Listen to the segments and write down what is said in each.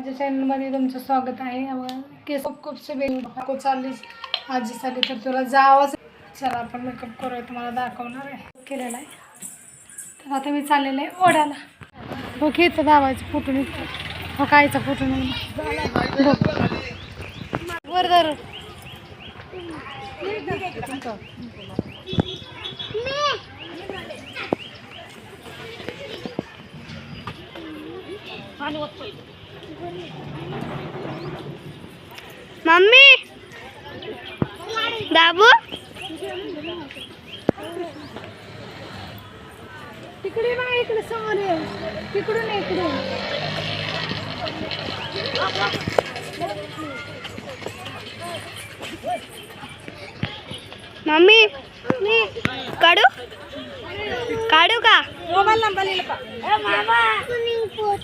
माझ्या चॅनलमध्ये तुमचं स्वागत आहे. केस खूप खूप वेळ नको चाललीस आजी चालली तर तुला जावंच. चला आपण मेकअप करूया. तुम्हाला दाखवणार आहे. केलेला आहे. तर आता मी चाललेलं आहे ओढायला. हो की इथं दावायचं फुटून हो कायचं फुटून वर धर मम्मी दाबू तिकडे ना इकडे समोर ये तिकडून ये, इकडून मम्मी काढू काढू का मोबाईल नंबर लिहिला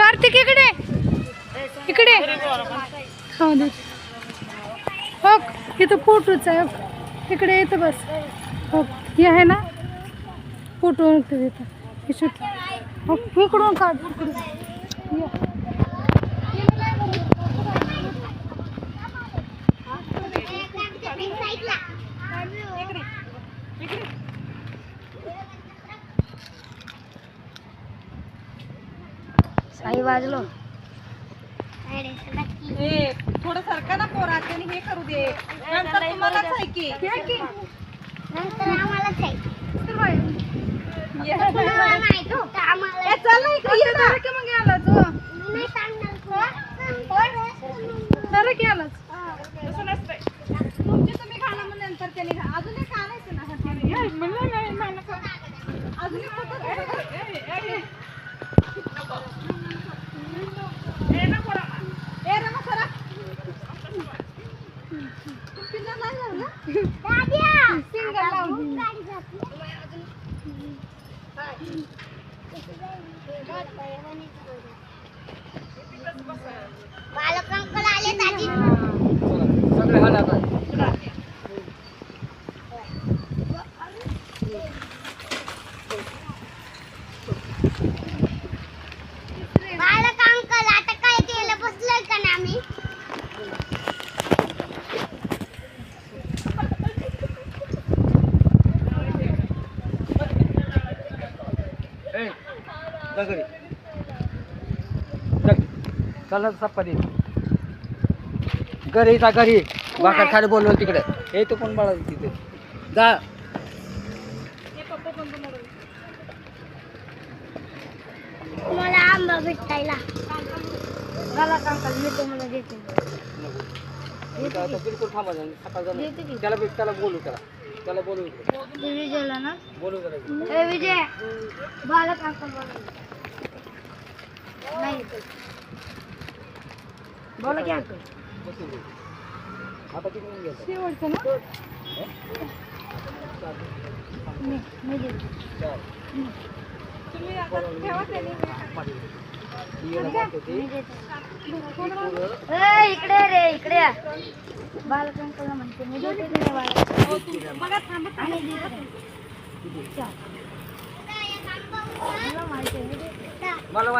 कार्तिक इकडे. इकडे. हो दे. हो इथं फोटोच आहे इकडे येतं बस. हो हे आहे ना? फोटो निघतो तिथं हो इकडून काढ. इकडून ये. साई वाजलो. थोडं सरका ना पोरात आणि हे करू दे. नंतर तुम्हालाच आहे की. या की. नंतर आम्हालाच आहे. तर बाई. तुम्हाला नाही तो. तर आम्हाला ए, चल ना इकडे. ये ना. तर की मग यालाच हो. तसं नसतंय. तुमची तुम्ही मग नंतर त्याने अजून एक आणायचं ना हाताने. अजून एक. ए, रमा, सरा. पिल्लं नाही झालं? दाद्या! सिंगल लावून गाडी जाते. बालकांकडे आले दादी बालकांकल आता काय केलं बसलोय का ना आम्ही घरी चला घरी जा घरी. बाका खाली बोलवलं तिकडे. हे तो कोण बाळा तिथे? जा. मला आंबा भेटायला. बालकांकल मी तुम्हाला देते. आता बिलकुल थांबा. सकाळ. त्याला बी- त्याला बोलू त्याला. त्याला बोलू. विजयला ना? बोलू विजय. बालक अंकल नाही. बोला की अंकल. शेवटचं ना? तुम्ही आता ठेवा ए इकडे रे इकडे या. बालक म्हणते मी देते नाही बघा थांबत आणि देते. माहिती आहे, मी देते. मला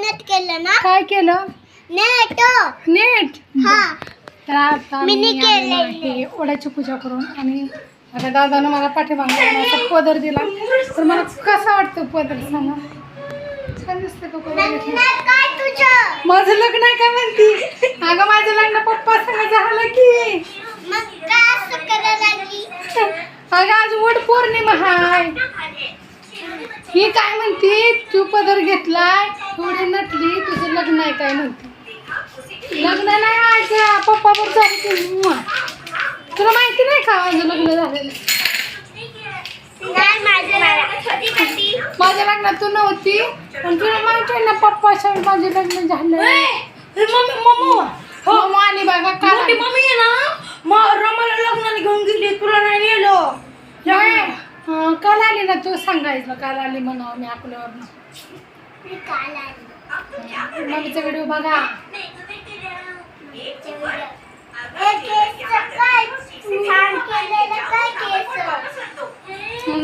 लाग केलं ना? काय केलं? नेट नीट हा. तर आता मी मी केलंय. आलेलो आहे ओढ्याची पूजा करून आणि आता दादानं मला पाठीमागं असा पदर दिला. तर मला कसा वाटतो पदर सांगा? छान दिसतं का पदर घेतला? काय तुझं? माझं लग्न आहे का म्हणती? अगं माझं लग्न पप्पा सांगा झालं की. मग काय असं करायला लागली? अगं आज वट पौर्णिमा हाय. ही काय म्हणती? तू पदर घेतलाय थोडी नटली तुझं लग्न आहे काय म्हणते? लग्न नाही आज पप्पा बरोबर झालं. तुला माहिती नाही का माझं लग्न झालेलं? माझ्या लग्नात तू नव्हती. पण तुला माहिती आहे ना पप्पा शाळेत माझे लग्न झालं. Mummy mummy. मग आणि बघा मोठी मम्मी आहे ना? रमाला लग्नाला घेऊन गेली तुला नाही नेलो. काय? हं, काल आली ना तू सांगायचं काल आली म्हणावं मी आपल्यावर मम्मीचा व्हिडिओ बघा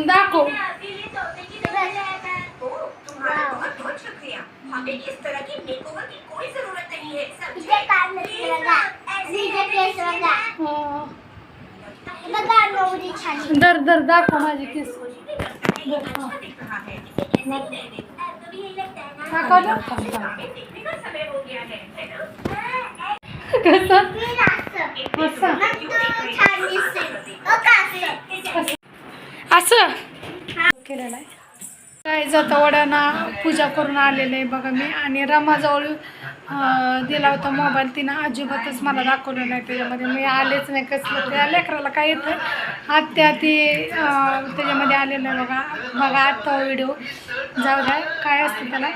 दाखव इथे कान नसते बघा. आणि इथे केस बघा हं. बघा नवरी छान दर दर दाखव माझे केस. असं? केलेलं आहे. काय जाता वडाना पूजा करून आलेलं आहे बघा मी. आणि रमाजवळ दिला होता मोबाईल तिनं अजिबातच मला दाखवलं नाही त्याच्यामध्ये. मी आलेच नाही कसलं त्या लेकराला काय येतं? आत्या ती त्याच्यामध्ये आलेलं आहे बघा. बघा आत्ता व्हिडिओ. जाऊ द्या काय असतं त्याला?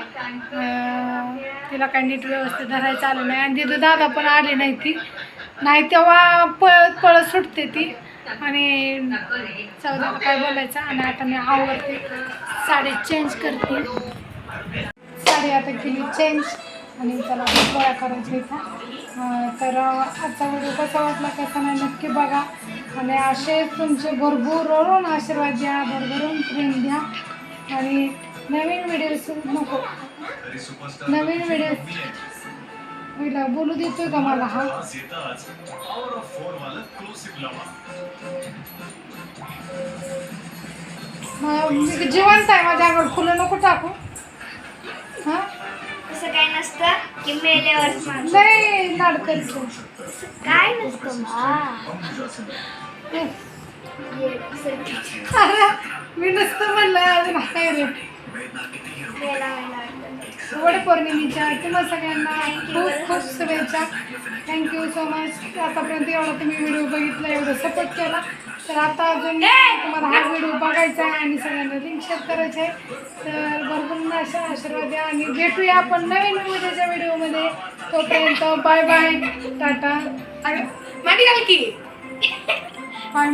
तिला काय नीट व्यवस्थित धरायचं आलं नाही. आणि तिथं दादा पण आली नाही ती. नाही तेव्हा पळत पळत सुटते ती. आणि चौदा काय बोलायचं? आणि आता मी आवडते साडी चेंज करते. साडी आता केली चेंज आणि त्याला गोळ्या करून घ्यायचा तर आजचा व्हिडिओ कसा वाटला कसा नाही नक्की बघा. आणि असे तुमचे भरभरून आशीर्वाद द्या भरभरून प्रेम द्या. आणि नवीन व्हिडिओ नको. नवीन व्हिडिओ. पहिला बोलू देतोय का मला? हा. मी जिवंत आहे माझ्याकडे फुलं नको टाकू. हां? असं काय नसतं की मेल्यावर लय लाड करतो काय नसतं अरे मी नसतं म्हणलं अजून हाय रे वड पौर्णिमेच्या तुम्हा सगळ्यांना खूप खूप शुभेच्छा. थँक्यू सो मच आतापर्यंत एवढा तुम्ही व्हिडिओ बघितला एवढं सपोर्ट केला. तर आता अजून तुम्हाला हा व्हिडिओ बघायचा आहे आणि सगळ्यांना लिंक शेअर करायचं आहे. तर भरपूर अशा आशीर्वाद द्या आणि भेटूया आपण नवीन उद्याच्या व्हिडिओमध्ये तोपर्यंत बाय बाय टाटा. माहिती का की. बाय